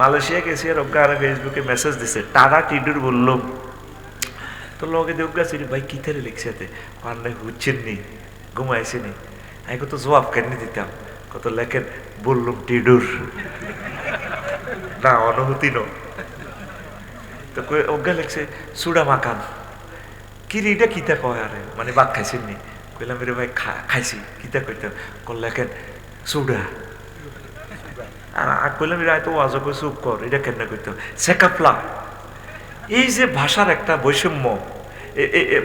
Malaysia গেছি আর ওকে আর ফেসবুকে message দিছে, টাটা টিডুর বললাম তো লগে ওগা সিরি ভাই কিতারে লিখছে পান্নে হুচ্ছেন নি, ঘুমাইছে নি। আমি কত জবাব কেন দিতাম? কত লেখেন, বললুম টিডুর না অনুভূতি ন তো ওগা লেখছে, সুডা মাকান এটা কিতা কয় আরে? মানে বাদ খাইছেন নি। কইলাম রে ভাই খাইছি। কিতা কইতাম? কল লেখেন, সুডা। আর আর কইলাম রে তো ওয়াজ করে চুপ কর এটা কেন কইতাম? সেকাপলা এই যে ভাষার একটা বৈষম্য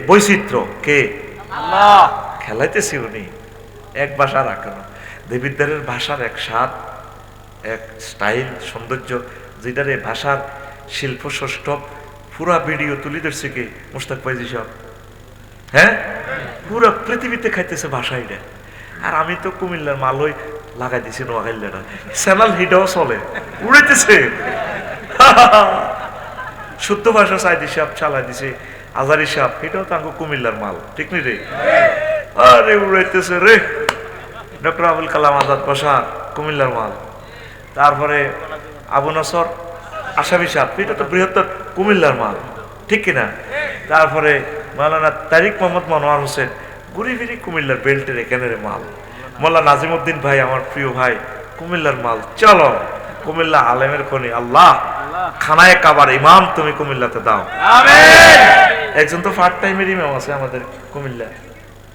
বৈচিত্র্য কে? খেলাইতেছি উনি এক ভাষা রাখেন দেবিদ্বারের ভাষার এক স্বাদ এক স্টাইল সৌন্দর্য যেটার এই ভাষার শিল্প ষষ্ঠ পুরা ভিডিও তুলি ধরছে কি? মুস্তাক ফাইজি সব হ্যাঁ। পুরো পৃথিবীতে খাইতেছে ভাষা এটা। আর আমি তো কুমিল্লার মালই লাগাই দিছি নোয়াখাইলাটা স্যানাল হিটাও চলে উড়াইতেছে শুদ্ধ ভাষা সাইদি সাহেব চালাই দিছে আজারি সাহেব এটাও তো কুমিল্লার মাল, ঠিক নি রে আরে উড়াইতেছে রে ডক্টর আবুল কালাম আজাদ পাশা কুমিল্লার মাল। তারপরে আবু নসর আসামি সাপ। এটা তো বৃহত্তর কুমিল্লার মাল, ঠিক কিনা তারপরে মালানা তারিক মোহাম্মদ মনোয়ার হোসেন ঘুরি ফিরি কুমিল্লার বেল্টের এখানের মাল? মোল্লা নাজিমুদ্দিন ভাই আমার প্রিয় ভাই কুমিল্লার মাল। চলো কুমিল্লা আলেমের খনি। আল্লাহ খানায় কাবার ইমাম তুমি কুমিল্লাতে দাও। একজন তো ফার্ট টাইমের ইমাম আছে আমাদের কুমিল্লা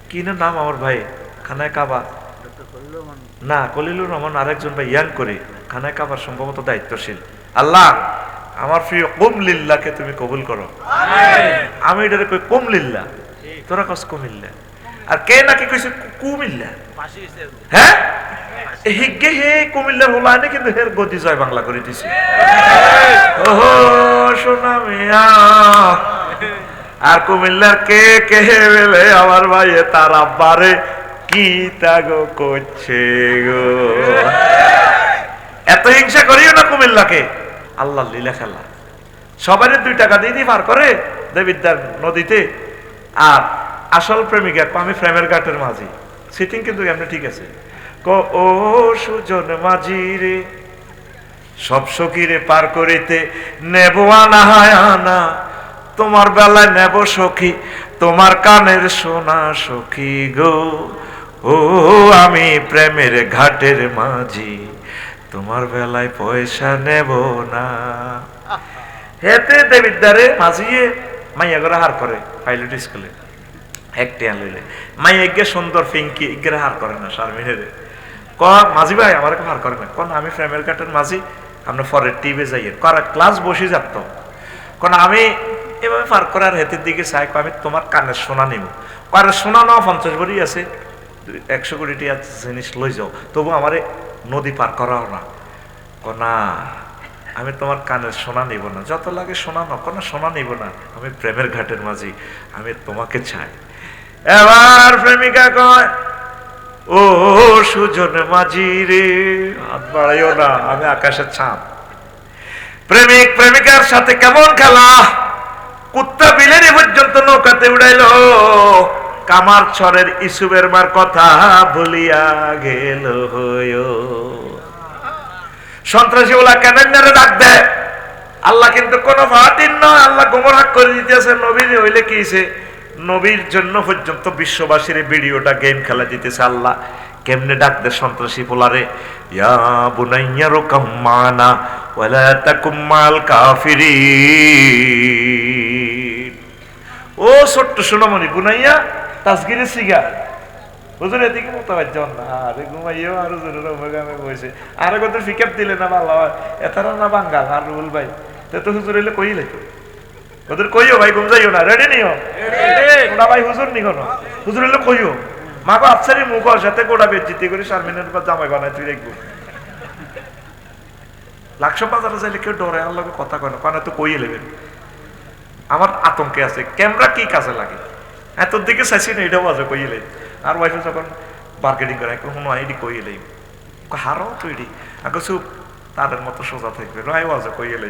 কি না নাম আমার ভাই? খানায় কাবা। না কলিলুর রহমান আরেকজন ভাই ইয়াং করে। খানায় কাবার সম্ভবত দায়িত্বশীল। আল্লাহ আমার প্রিয় কুমলিল্লাকে তুমি কবুল করো। আমি এটারে কই কুমলিল্লা? তোরা কস কুমিল্লা? আর কে নাকি কইছে কুমিল্লা? হ্যাঁ? হিগে হে কুমিল্লার হলা নে কিন্তু হের গদি জয় বাংলা করে দিছে। ওহো সোনা মিয়া। আর কুমিল্লার কে কে বেলে আমার ভাই তার আব্বারে কি তাগো করছে গো? এত হিংসা করিও না কুমিল্লাকে। আল্লাহ লীলা খেলা। সবারই দুই টাকা দিয়ে দিয়ে পার করে দেবিদ্যার নদীতে। আর আসল প্রেমিকা আমি প্রেমের ঘাটের মাঝি। সিটিং কিন্তু এমনি ঠিক আছে। ক, ও, সুজন মাঝি রে, সব সখীরে পার করিতে নেব আনা হায় আনা। তোমার বেলায় নেব সখী, তোমার কানের সোনা সখী গো। ও, আমি প্রেমের ঘাটের মাঝি, তোমার বেলায় পয়সা নেব না। হেতে দেবিদ্দারে মাঝিয়ে মাইয়া করে হার করে, পাইলট স্কুলে। একটি আনলে মাইয়া এগে সুন্দর ফিঙ্কি এগেরে হার করে না শারমিনের ক মাঝি ভাই, আমার হার করে না। কোন আমি ফ্রেমের কাটের মাঝি, আমরা ফরের টিভি যাই। করা ক্লাস বসে যাত কোন আমি এভাবে পার করার হেতের দিকে চাই আমি তোমার কানের সোনা নিব কানের সোনা নাও, পঞ্চাশ ভরি আছে। একশো কোটি জিনিস লই যাও। তবু আমারে নদী পার করাও না। কনা আমি তোমার কানের সোনা নিব না। যত লাগে সোনা না কোনো সোনা নিব না। আমি প্রেমের ঘাটের মাঝি। আমি তোমাকে চাই। এবার প্রেমিকা কয়, ও সুজন মাঝি রে। হাত বাড়াইও না, আমি আকাশের ছাপ। প্রেমিক প্রেমিকার সাথে কেমন খেলা? কুত্তা বিলেনি পর্যন্ত নৌকাতে উড়াইলো। কামার ছরের ইসুবের মার কথা ভুলিয়া গেল সন্ত্রাসী ওলা ক্যানেন্ডারে ডাক দেয়, আল্লাহ কিন্তু কোন ফাটিন নয়, আল্লাহ গোমরাহ করে দিতেছে নবীন হইলে কি? নবীর জন্য পর্যন্ত বিশ্ববাসীর ভিডিওটা গেম খেলা দিতেছে আল্লাহ। কেমনে ডাক দে সন্ত্রাসী পোলারে? ও ছোট্ট তাসগিরে আরে আর কত ফিকাপ দিলে না ভালো হয় এতারা না বাঙ্গাল, আর রুল ভাই। তে হুজুর এলে কইলে ওদের কইও ভাই ঘুম যাইও না। রেডি নিও? ওনা ভাই হুজুর নি। কোনো হুজুর এলে কইও মাগো আফসারি মুখ সাথে গোড়া বেজিতে করে শারমিনের পর জামাই বানাই তুই দেখব। লাকশো বাজারে যাইলে কেউ ডরে আল্লাহ কথা কয় না। কারণ তো কইয়ে লেবেন আমার আতঙ্কে আছে। ক্যামেরা কি কাজে লাগে? এত দিকে চাইছি না এটাও আছে কইলে আর ওয়াইফে যখন মার্কেটিং করে এখন মনে হয় এটি কইলে হারও তুই আগে চুপ তাদের মতো সোজা থাকবে। নয় আছে কইলে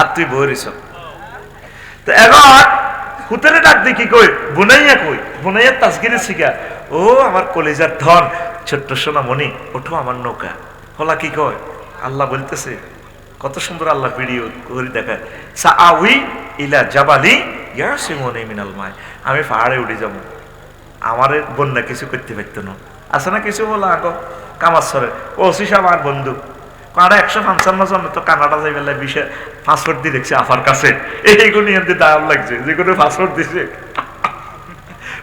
আর তুই বই রিস তো এখন হুতেরে ডাক দি কি কই? বুনাইয়া কই? বুনাইয়া তাসগিরে শিখা ও আমার কলেজার ধন, ছোট্ট সোনা মনি ওঠো আমার নৌকা। হলা কি কয়? আল্লাহ বলতেছে, কত সুন্দর আল্লাহ ভিডিও করে দেখায়। সাআউই ইলা জাবালি ইয়াসিমুনি মিনাল মাই। আমি পাহাড়ে উঠে যাব। আমার বন্যা কিছু করতে পারতো না। আছে না কিছু বলা আগো? কামাশ্বরে ও ওসি সাহেব আমার বন্ধু। কারা একশো পঞ্চান্ন জন তো কানাডা যাই বেলায় বিশে পাসপোর্ট দিয়ে দেখছে আফার কাছে। এইগুলো এমনি দাম লাগছে যেগুলো পাসপোর্ট দিছে।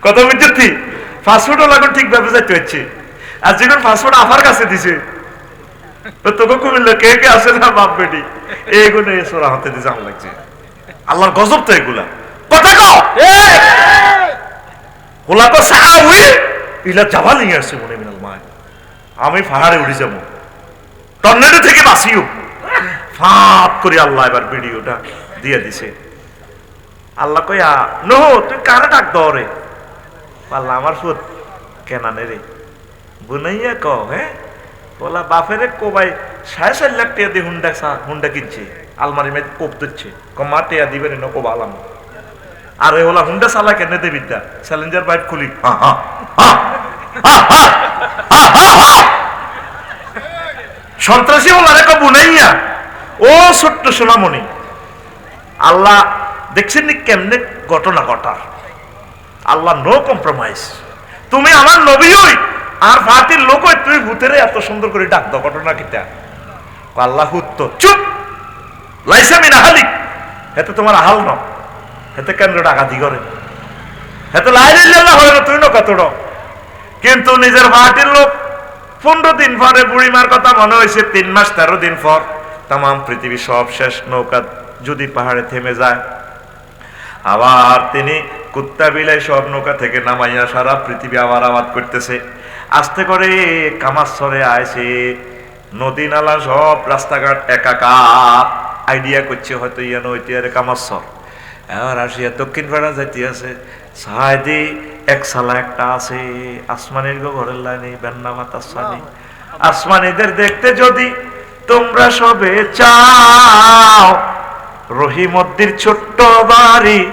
কত বুঝছি? পাসপোর্টও লাগুন ঠিকভাবে যাইতে হচ্ছে। আর যেগুলো পাসপোর্ট আফার কাছে দিছে। তোকে কুমিল্লা কে কে আছে না বাপ বেটি? এইগুলো এসোরা হাতে দিয়ে জাম লাগছে। আল্লাহর গজব তো এগুলা। কথা কও! ওলা তো সাহাউই ইলা জাবাল নিয়ে আসছে মনে মিনাল মায়। আমি পাহাড়ে উঠে যাব। টর্নেডো থেকে বাঁচিও ফাপ করে আল্লাহ এবার ভিডিওটা দিয়ে দিছে আল্লাহ কয়া নহ তুই কারে ডাক দরে পাল্লা আমার সুদ কেনা নেরে বুনাইয়া ক হ্যাঁ বলা বাপেরে কোবাই সাড়ে চার লাখ টিয়া দিয়ে হুন্ডা হুন্ডা কিনছে আলমারি মেয়ে কোপ দিচ্ছে কমা টিয়া দিবে রে নকো আলাম আর এ ওলা হুন্ডা চালা কেনে দে বিদ্যা চ্যালেঞ্জার বাইক খুলি হা হা হা হা হা হা সন্ত্রাসী হল আরেক বুনাইয়া ও ছোট্ট সোনামণি। আল্লাহ দেখছেন নি কেমনে ঘটনা ঘটার? আল্লাহ নো কম্প্রোমাইজ তুমি আমার নবী হই, আর ফাতির লোক হই তুই ভূতেরে এত সুন্দর করে ডাক দাও ঘটনা কিটা আল্লাহ উত্তর চুপ। লাইসামি নাহালিক হেতে তোমার আহাল ন হেতে কেন ডাকাতি করে হেতে লাইলিল্লাহ হয় না, তুই ন কত কিন্তু নিজের মাটির লোক পনেরো দিন পরে বুড়িমার কথা মনে হয়েছে, তিন মাস তেরো দিন পর। তাম পৃথিবী সব শেষ, নৌকা যদি পাহাড়ে থেমে যায়। আবার তিনি কুত্তা বিলাই সব নৌকা থেকে নামাইয়া সারা পৃথিবী আবার আবাদ করতেছে। আস্তে করে কামাশ্বরে আইছে, নদী নালা সব রাস্তাঘাট একাকার। আইডিয়া করছে হয়তো ইয়ানো ঐতিহারে কামাশ্বর এবার আসিয়া দক্ষিণ পাড়া যাইতে আছে সাহায্যে এক সালা একটা আছে আসমানের গো ঘরের লাইনে বেন্না মাতার সানি আসমানিদের দেখতে যদি তোমরা সবে চাও রহিমদ্দির ছোট্ট বাড়ি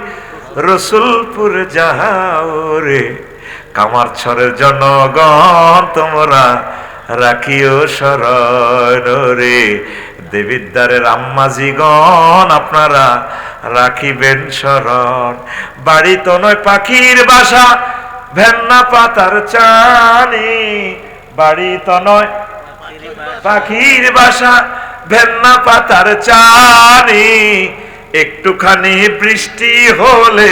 রসুলপুর যাও রে। কামার ছরের জনগণ তোমরা রাখিও শরণ রে। দেবিদ্বারের আম্মাজিগণ আপনারা রাখিবেন শরণ। বাড়ি তো নয় পাখির বাসা, ভেন্না পাতার চানি। বাড়ি তো নয় পাখির বাসা, ভেন্না পাতার চানি। একটুখানি বৃষ্টি হলে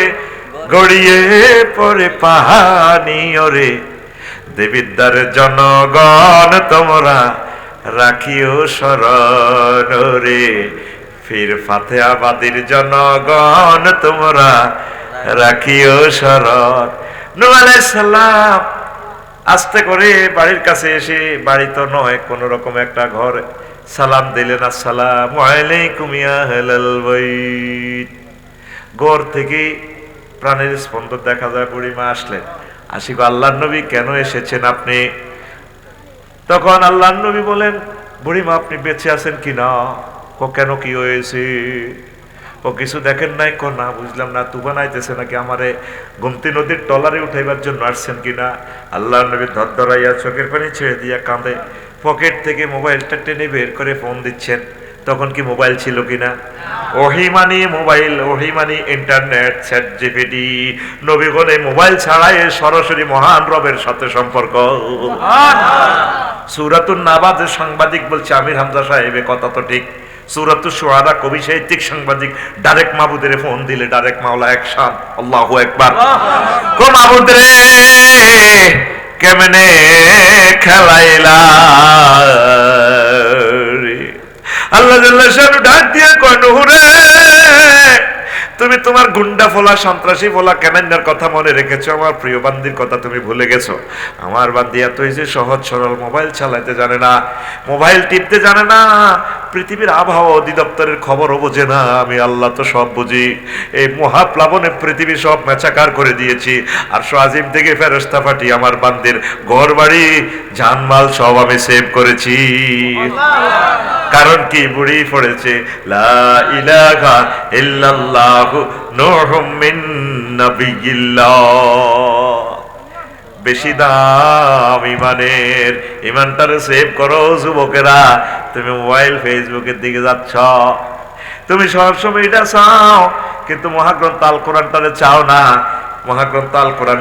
গড়িয়ে পড়ে পাহানি ওরে। দেবিদ্বার জনগণ, তোমরা রাখিও শরণ রে। ফির ফাতে আবাদির জনগণ, তোমরা রাখিও শরণ। সালাম, আস্তে করে বাড়ির কাছে এসে, বাড়ি তো নয়, কোন রকম একটা ঘর, সালাম দিলেন, আসসালাম আলাইকুম আহলাল বাইত। ঘর থেকে প্রাণের স্পন্দন দেখা যায়, বুড়িমা আসলেন। আসি গো আল্লাহর নবী কেন এসেছেন আপনি? তখন আল্লাহর নবী বলেন, বুড়িমা, আপনি বেঁচে আছেন কি না? ও কেন কি হয়েছে? ও কিছু দেখেন নাই? কো, না, বুঝলাম না তুফান আইতেছে নাকি আমারে গুমতি নদীর টলারে উঠাইবার জন্য আসছেন কিনা আল্লাহ নবী ধর ধরাইয়া চোখের পানি ছেড়ে দিয়া কাঁদে। পকেট থেকে মোবাইলটা টেনে বের করে ফোন দিচ্ছেন। তখন কি মোবাইল ছিল কিনা ওহিমানি মোবাইল ওহিমানি ইন্টারনেট চ্যাট জিপিটি নবী বলে, মোবাইল ছাড়াই সরাসরি মহান রবের সাথে সম্পর্ক। সুরাতুন নাবাজের সাংবাদিক বলছে, আমির হামজা সাহেব, এ কথা তো ঠিক। সুরাতুর সোহাদা কবি সাহিত্যিক, সাংবাদিক, ডাইরেক্ট মাহবুদের ফোন দিলে, ডাইরেক্ট মাওলা একসান আল্লাহু একবার। কো মাহবুদ, কেমনে খেলাইলা আল্লাহ শানু ডাক দিয়ে কয়, নুহুরে। তুমি তোমার গুন্ডা ফোলা সন্ত্রাসী ফোলা ক্যামেন্ডার কথা মনে রেখেছো আমার প্রিয় বান্দির কথা তুমি ভুলে গেছো। আমার বান্দি এত যে সহজ সরল মোবাইল চালাতে জানে না মোবাইল টিপতে জানে না পৃথিবীর আবহাওয়া অধিদপ্তরের খবরও বোঝে না আমি আল্লাহ তো সব বুঝি। এই মহাপ্লাবনে পৃথিবী সব মেচাকার করে দিয়েছি আর সোয়াজিম থেকে ফেরস্তা ফাটি আমার বান্দির ঘর বাড়ি জানমাল সব আমি সেভ করেছি। কারণ কি? বুড়ি পড়েছে লা ইলাহা ইল্লাল্লাহু বেশি দাম ইমানের। ইমানটারে সেভ করো যুবকেরা। তুমি মোবাইল ফেসবুকের দিকে যাচ্ছ। তুমি সবসময় এটা চাও, কিন্তু মহাগ্রন্থ আল কোরআনটারে চাও না। মহাগ্রন্থ আল কোরআন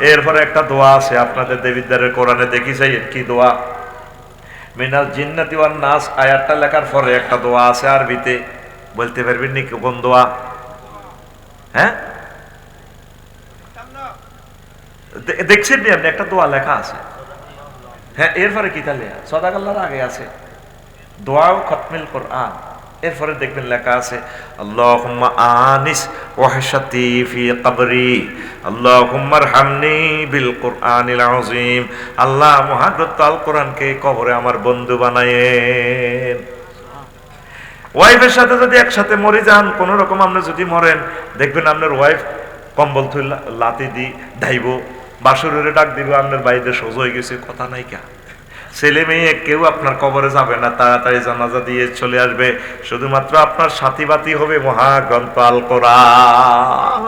এরপরে একটা দোয়া আছে, আপনাদের দেবিদ্বারের কোরআনে দেখি চাই, কি দোয়া? মিনাল জিন্নাতি নাস, আয়াতটা লেখার পরে একটা দোয়া আছে আরবিতে। বলতে পারবেন নি কোন দোয়া হ্যাঁ দেখছেন নি আপনি? একটা দোয়া লেখা আছে। হ্যাঁ এরপরে কি তাহলে সদাকাল্লার আগে আছে। দোয়াও খতমিল কোরআন। এরপরে দেখবেন লেখা আছে, আল্লাহুম্মা আনিস ওয়াহশাতি ফি কবরি। আল্লাহুম্মা আরহামনি বিল কোরআনিল আযীম। আল্লাহ মহাগ্রন্থ আল কোরআনকে কবরে আমার বন্ধু বানায়েন। ওয়াইফের সাথে যদি একসাথে মরে যান কোন রকম আপনি যদি মরেন দেখবেন আপনার ওয়াইফ কম্বল থুই লাতি দি ধাইব বাসুরের ডাক দিব আপনার বাড়িতে সোজ হয়ে গেছে কথা নাই কা। ছেলে মেয়ে কেউ আপনার কবরে যাবে না তাড়াতাড়ি জানাজা দিয়ে চলে আসবে। শুধুমাত্র আপনার সাথী বাতি হবে মহাগ্রন্থ আল কোরআন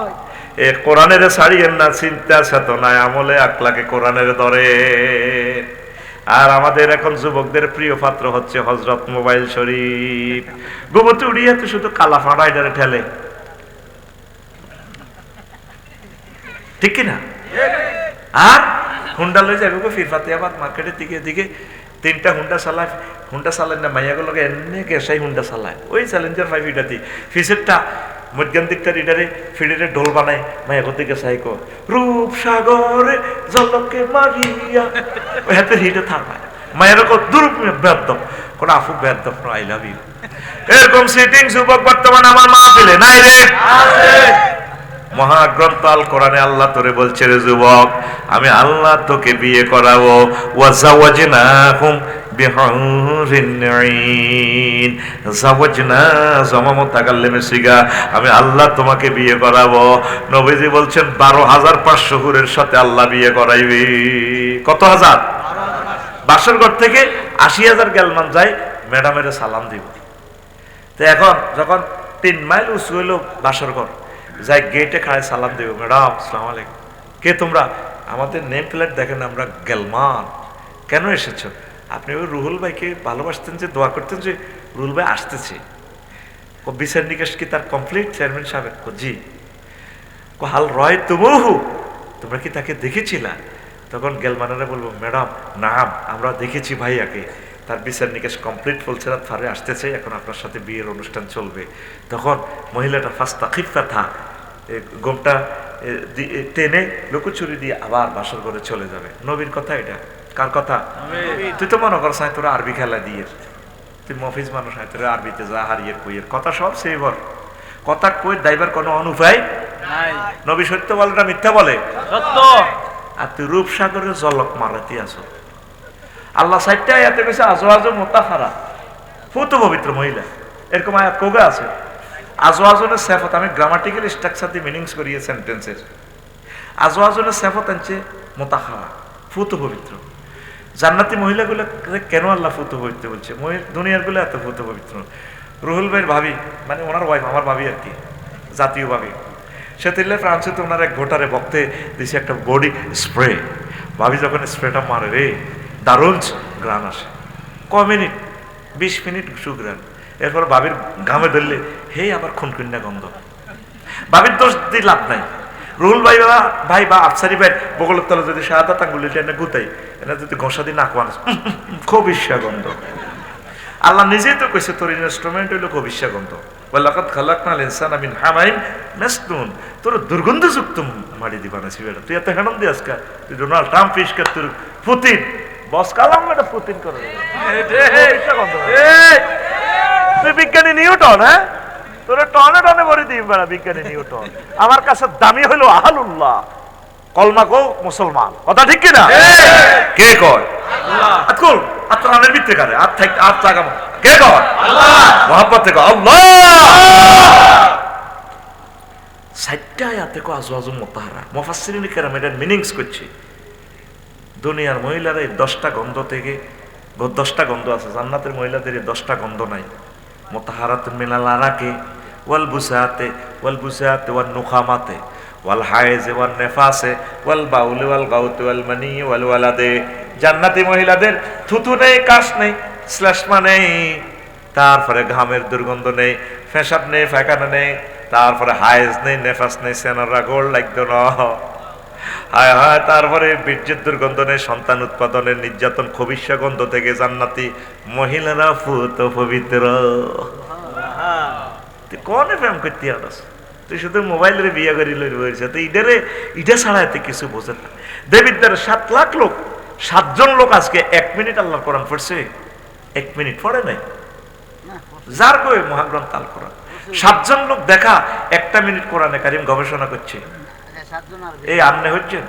এ কোরআনের ছাড়িয়েন না চিন্তা চেতনায় আমলে আকলাকে কোরআনের ধরে। আর আমাদের এখন যুবকদের প্রিয় পাত্র হচ্ছে হজরত মোবাইল শরীফ। গোবর উড়িয়া তো শুধু কালা ফাড়াইডারে ঠেলে। ঠিক কিনা? আর? হুন্ডা লই যাবে ফিরফাতে আবার মার্কেটের দিকে দিকে তিনটা হুন্ডা চালায় হুন্ডা চালায় না মাইয়াগুলোকে এনে গেসাই হুন্ডা চালায়। ওই চ্যালেঞ্জার ফাইভ ইটাতি ফিসেরটা মধ্যান দিকটা রিডারে ফিডারে ঢোল বানায় মায়াগর দিকে সাইকো রূপ সাগরে জলকে মারিয়া। হাতে হিটে থাকায় মায়ের কো দুরূপ বেদম কোন আফু বেদম আই লাভ ইউ। এরকম সিটিং যুবক বর্তমান আমার মা পেলে নাই রে? মহাগ্রন্থ আল কোরআনে আল্লাহ তোরে বলছে, রে যুবক, আমি আল্লাহ তোকে বিয়ে করাবো। ওয়াজাওয়াজনাহুম বিহুরিন নাইন জাওয়াজনা জমামু তাকাল্লেমে সিগা, আমি আল্লাহ তোমাকে বিয়ে করাবো। নবীজি বলছেন, বারো হাজার পাঁচশো হুরের সাথে আল্লাহ বিয়ে করাইবে। কত হাজার? বাসরঘর থেকে আশি হাজার গ্যালমান যায়, ম্যাডামের সালাম দিব। তো এখন যখন তিন মাইল উঁচু হইল বাসর বাসরঘর যাই গেটে খায় সালাম দেব ম্যাডাম সালাম আলাইকুম। কে তোমরা? আমাদের নেম প্লেট দেখেন আমরা গেলমান। কেন এসেছ? আপনি ওই রুহুল ভাইকে ভালোবাসতেন যে দোয়া করতেন যে রুহুল ভাই আসতেছে। ও বিচার নিকাশ কি তার কমপ্লিট চেয়ারম্যান সাহেব? জি। কো, হাল রয় তুমহু। তোমরা কি তাকে দেখেছিলা? তখন গেলমানারা বলব ম্যাডাম নাম আমরা দেখেছি ভাইয়াকে। তার বিচার নিকাশ কমপ্লিট বলছে না ফারে আসতেছে এখন আপনার সাথে বিয়ের অনুষ্ঠান চলবে। তখন মহিলাটা ফার্স্ট তাকিফা থা গোমটা টেনে লুকোচুরি দিয়ে আবার বাসর করে চলে যাবে। নবীর কথা এটা। কার কথা? তুই তো মনে কর সাই তোরা আরবি খেলা দিয়ে। তুই মফিজ মানুষ হয় তোরা আরবিতে যা হারিয়ে কইয়ের কথা সব সেই বল। কথা কই দাইবার কোনো অনুপায় নাই। নবী সত্য বলে না মিথ্যা বলে? সত্য। আর তুই রূপসাগরের জলক মারাতে আসো। আল্লাহ সাইডটা আয়াতে কইছে আজো আজো মোতাফারা ফুত পবিত্র মহিলা। এরকম আয়াত কোগা আছে? আজো আজনের সেফত আমি গ্রামাটিক্যাল স্ট্রাকচার দিয়ে মিনিংস করিয়ে সেন্টেন্সের আজো আজনের সেফত আনছে মোতাহারা ফুত পবিত্র। জান্নাতি মহিলাগুলো কেন আল্লাহ ফুত পবিত্র বলছে? মহি- দুনিয়ারগুলো এত ফুত পবিত্র। রুহুল ভাইয়ের ভাবি মানে ওনার ওয়াইফ আমার ভাবি আর কি, জাতীয় ভাবি। সে তিল্লে ফ্রান্সে তো ওনার এক ভোটারে বক্তে দিছে একটা বডি স্প্রে ভাবি যখন স্প্রেটা মারে, রে দারুণ গ্রান আসে ক মিনিট? বিশ মিনিট সুগ্রান এরপর ভাবির ঘামে ধরলে, হে, আবার খুনকুন্যা গন্ধ। ভাবির দোষ দিয়ে লাভ নাই। রুহুল ভাই বা ভাই বা আফসারি ভাই বগলের তলে যদি সাদা তাঙ্গুলিটা এনে গুতাই এনে যদি ঘষা দিয়ে নাক মানুষ খুব গন্ধ। আল্লাহ নিজেই তো কইছে, তোর ইনস্ট্রুমেন্ট হইল খুব গন্ধ। ওয়ালাকাত খালাকনাল ইনসান আমিন হামাইন মেসনুন। তোর দুর্গন্ধযুক্ত মারি দিবা না তুই এত হেনম দিয়াস কা তুই ডোনাল্ড ট্রাম্প ফিস কা তোর পুতিন। বস কালাম এটা করে তুই বিজ্ঞানী নিউটন হ্যাঁ? তোরে টনে টনে ভরে দিই বেড়া বিজ্ঞানী নিউটন। আমার কাছে দামি হলো আহালুল্লাহ। কলমা গো মুসলমান। কথা ঠিক কিনা? কে কয়? আকুল আত্মানের কারে থাক জাগা কে কয়? আল্লাহ। থেকে আয়াতে কো আজওয়াজুম মুতাহারা। মুফাসসিরিন কেরাম এটার মিনিংস করছে। দুনিয়ার মহিলারা এই দশটা গন্ধ থেকে দশটা গন্ধ আছে, জান্নাতের মহিলাদের এই দশটা গন্ধ নাই। মোতাহারাত মিনাল আরাকে, ওয়াল বুসাতে ওয়াল বুসাতে, ওয়াল নুখামাতে, ওয়াল হায়েজে, ওয়াল নেফাসে, ওয়াল বাউলে, ওয়াল গাউতে, ওয়াল মানি ওয়াল ওয়ালাদে। জান্নাতি মহিলাদের থুতু নেই, কাশ নেই, শ্লেষ্মা নেই, তারপরে ঘামের দুর্গন্ধ নেই ফেসাব নেই, ফেকানো নেই, তারপরে হায়েজ নেই, নেফাস নেই, সেনারা গোল লাগতো না হায় হায় তারপরে বীর্যের দুর্গন্ধ নেই সন্তান উৎপাদনের নির্যাতন খবিষ্যা গন্ধ থেকে জান্নাতি মহিলারা ফুত পবিত্র। তুই কনে প্রেম করতে আনস তুই শুধু মোবাইলের বিয়ে করি লই বলছে তো ইডারে ইডা ছাড়া এতে কিছু বোঝে না। দেবিদ্যার সাত লাখ লোক সাতজন লোক আজকে এক মিনিট আল্লাহর কোরআন পড়ছে। এক মিনিট পড়ে নাই। যার কই মহাগ্রন্থ আল কোরআন। সাতজন লোক দেখা একটা মিনিট কোরআনে কারিম গবেষণা করছে। এই আমনে হচ্ছেন?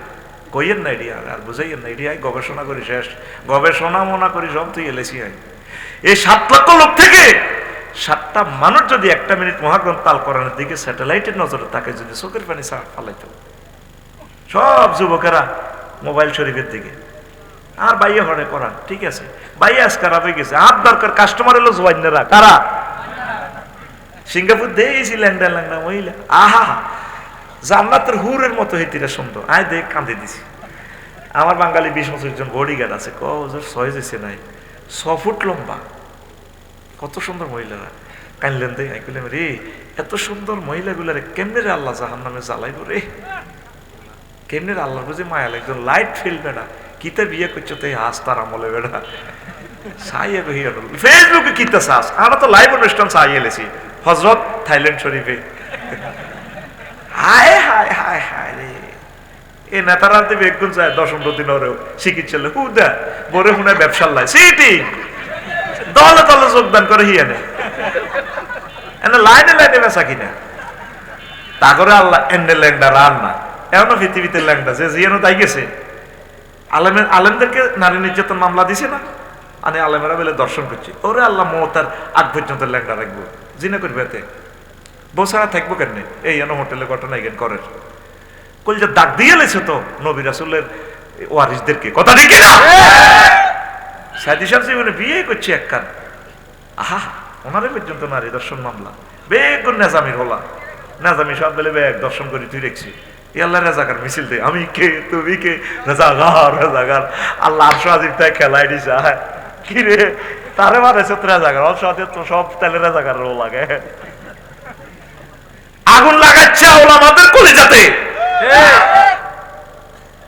কইয়েন না এডিয়া, আর বুঝাইয়েন না এডিয়া গবেষণা করি শেষ। গবেষণা মনা করি সব তুই এলেছি আই। এই সাত লক্ষ লোক থেকে সাতটা মানুষ যদি একটা মিনিট মহাগ্রন্থ তাল করানোর দিকে স্যাটেলাইটের নজরে তাকে যদি চোখের পানি সার ফালাইতো। সব যুবকেরা মোবাইল শরীফের দিকে। আর বাইয়ে হরে করান, ঠিক আছে। বাইয়ে আজ খারাপ হয়ে গেছে। আর দরকার কাস্টমার এলো জোয়াইনেরা কারা? সিঙ্গাপুর দিয়েছি ল্যাংডা ল্যাংডা মহিলা। আহা জান্নাতের হুরের মতো হেতিরা সুন্দর। আয় দেখ কাঁদে দিছি। আমার বাঙালি বিশ বছর একজন বডিগার্ড আছে। ক ওজোর ছয় যেছে নাই। ছ ফুট লম্বা। কত সুন্দর মহিলারা। কানলেন দেখ রে, এত সুন্দর মহিলাগুলারে কেমনে রে আল্লাহ জাহান নামে জ্বালাইব রে? কেমনে রে আল্লাহ বুঝে মায়া একজন লাইট ফিল বেড়া। কিতা বিয়ে করছ তো? হাস তার আমলে বেড়া। সাইয়ে ফেসবুকে কিতা সাস আমরা তো লাইভ অনুষ্ঠান সাই এলেছি হজরত থাইল্যান্ড শরীফে হায় হায় হায় হায় রে এ নেতারা দেবে একগুণ দশম দা বরে হুনে ব্যবসার লাই। সিটি দলে দলে যোগদান করে হিয়া নে এনে লাইনে লাইনে কিনা। তা করে আল্লাহ এন্ডে ল্যাংডা রান না। পৃথিবীতে ল্যাংডা, যে জিয়ানো তাই গেছে। আলেমের আলেমদেরকে নারী নির্যাতন মামলা দিছে না? আমি আলেমেরা বলে দর্শন করছি। ওরে আল্লাহ, মমতার আগ পর্যন্ত ল্যাংডা রাখব। জিনা করবে এতে। বসারা থাকব কেন এই এন হোটেলে ঘটনা করেন কলজা ডাক দিয়ে লেছে তো নবী রাসুলের ওয়ারিসদেরকে। কথা ঠিক না সাইদি জীবনে বিয়ে করছে এক কান। আহা, ওনারে পর্যন্ত নারী দর্শন মামলা। বেগুন নেজামির হলা। নেজামি সব বেলে, বেগ, দর্শন করি, তুই রেখছি আল্লাহ রেজাকার মিছিল দে। আমি কে? তুমি কে? রেজাগার রেজাগার আল্লাহ আরশো আজিব তাই খেলাই দিছে। কি রে? তারে মারেছে তো রেজাগার অবশ্য তো সব তেলে রেজাগার রো লাগে। আগুন লাগাচ্ছে ওলামাদের কলিজাতে।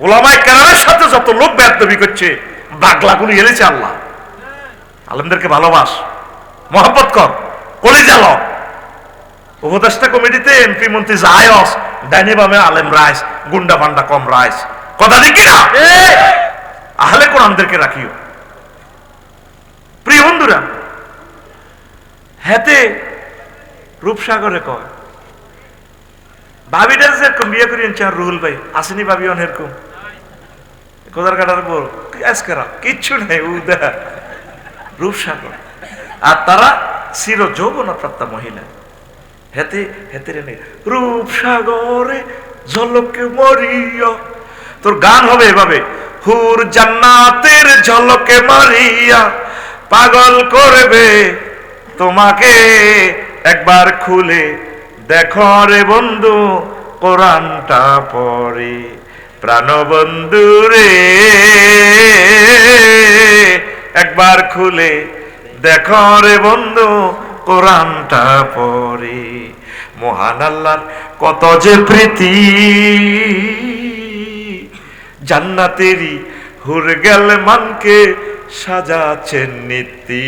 ওলামায় কেরামের সাথে যত লোক বেদবি করছে বাগলাগুলি আল্লাহ। আলমদেরকে ভালোবাস। মহব্বত কর। উপদেষ্টা কমিটিতে এমপি মন্ত্রী জায়স ডাইনি বামে আলেম রাইস গুন্ডা পান্ডা কম রাইস। কথা দেখি না? আহলে কোরআনদেরকে রাখিও। প্রিয় বন্ধুরা হেতে রূপসাগরে কয় ভাবিটা যেরকম বিয়ে করি আর রুহুল ভাই। আসেনি ভাবি এরকম। কোদার কাটার বল আজকেরা কিচ্ছু নেই উদা রূপসাগর। আর তারা চির যৌবনা প্রাপ্তা মহিলা। হেতে হেতে রে রূপসাগরে ঝলকে মরিয়া। তোর গান হবে এভাবে। হুর জান্নাতের ঝলকে মারিয়া। পাগল করবে তোমাকে একবার খুলে দেখো রে বন্ধু, কোরআনটা পড়ে। প্রাণবন্ধু রে, একবার খুলে দেখো রে বন্ধু, কোরআনটা পড়ে। মহান আল্লাহর কত যে প্রীতি, জান্নাতেরই হুর গেল মানকে সাজাচ্ছেন নীতি